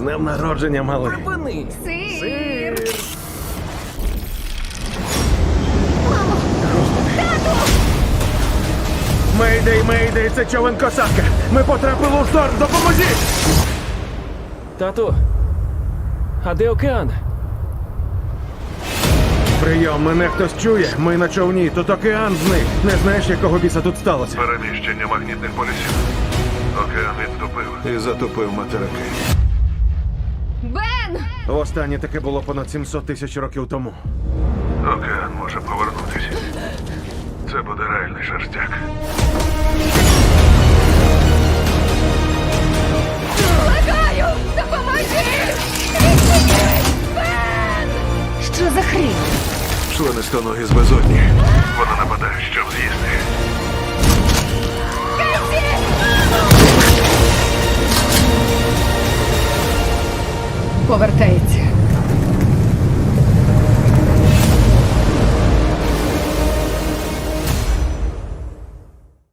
днем народження, малий. Припини! Сир! Мейдей, мейдей, це човен косатка. Ми потрапили у шторм, допоможіть! Тату, а де океан? Прийом, мене хтось чує. Ми на човні, тут океан зник. Не знаєш, якого біса тут сталося. Переміщення магнітних полюсів. Океан відступив. І затопив материки. Останнє таке було понад 700 тисяч років тому. Океан може повернутися. Це буде реальний шерстяк. Благаю! Допоможи! Відчиніть! Бен! Що за хрінь? Членистоногі з безодні. Вона нападає, повертається.